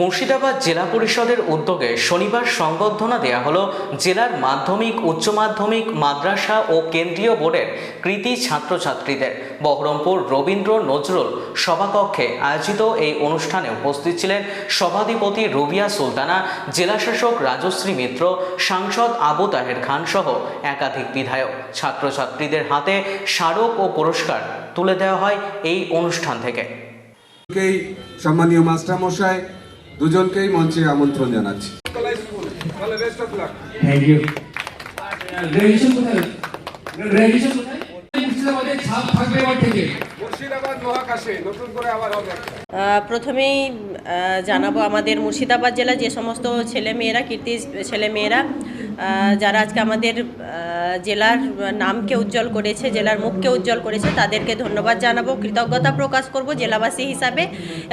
মুর্শিদাবাদ জেলা পরিষদের উদ্যোগে শনিবার সংবর্ধনা দেয়া হলো জেলার মাধ্যমিক, উচ্চ মাধ্যমিক, মাদ্রাসা ও কেন্দ্রীয় বোর্ডের কৃতি ছাত্রছাত্রীদের। বহরমপুর রবীন্দ্র নজরুল সভাকক্ষে আয়োজিত এই অনুষ্ঠানে উপস্থিত ছিলেন সভাধিপতি রুবিয়া সুলতানা, জেলাশাসক রাজশ্রী মিত্র, সাংসদ আবু তাহের খান সহ একাধিক বিধায়ক। ছাত্রছাত্রীদের হাতে স্মারক ও পুরস্কার তুলে দেওয়া হয় এই অনুষ্ঠান থেকে। সম্মানীয় মাস্টার মশাই দুজনকেই মঞ্চে আমন্ত্রণ জানাচ্ছি। থ্যাংক ইউ কোথায়? কোথায়? ছাপ থাকবে এবার থেকে। প্রথমেই জানাব আমাদের মুর্শিদাবাদ জেলা যে সমস্ত ছেলেমেয়েরা কীর্তি ছেলেমেয়েরা যারা আজকে আমাদের জেলার নামকে উজ্জ্বল করেছে, জেলার মুখকে উজ্জ্বল করেছে, তাদেরকে ধন্যবাদ জানাব, কৃতজ্ঞতা প্রকাশ করব জেলাবাসী হিসাবে।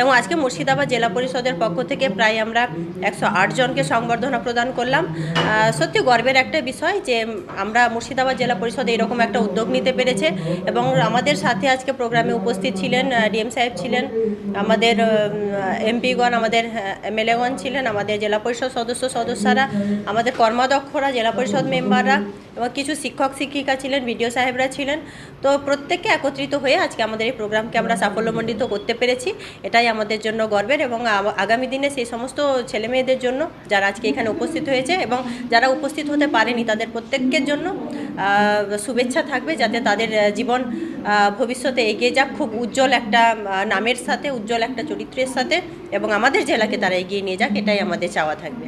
এবং আজকে মুর্শিদাবাদ জেলা পরিষদের পক্ষ থেকে প্রায় আমরা একশো জনকে সংবর্ধনা প্রদান করলাম। সত্যি গর্বের একটা বিষয় যে আমরা মুর্শিদাবাদ জেলা পরিষদ এরকম একটা উদ্যোগ নিতে পেরেছে এবং আমাদের সাথে আজকে প্রোগ্রামে উপস্থিত ছিলেন ডিএম সাহেব ছিলেন, আমাদের এমপিগণ আমাদের এমএলএগণ ছিলেন, আমাদের জেলা পরিষদ সদস্য সদস্যরা, আমাদের কর্মাধ্যক্ষরা জেলা পরিষদ মেম্বাররা এবং কিছু শিক্ষক শিক্ষিকা ছিলেন, বিডিও সাহেবরা ছিলেন। তো প্রত্যেককে একত্রিত হয়ে আজকে আমাদের এই প্রোগ্রামকে আমরা সাফল্যমণ্ডিত করতে পেরেছি। এটাই আমাদের জন্য গর্বের এবং আগামী দিনে সেই সমস্ত ছেলেমেয়েদের জন্য যারা আজকে এখানে উপস্থিত হয়েছে এবং যারা উপস্থিত হতে পারেনি তাদের প্রত্যেকের জন্য শুভেচ্ছা থাকবে যাতে তাদের জীবন ভবিষ্যতে এগিয়ে যাক। খুব উজ্জ্বল একটা নামের সাথে, উজ্জ্বল একটা চরিত্রের সাথে এবং আমাদের জেলাকে তারা এগিয়ে নিয়ে যাক, এটাই আমাদের চাওয়া থাকবে।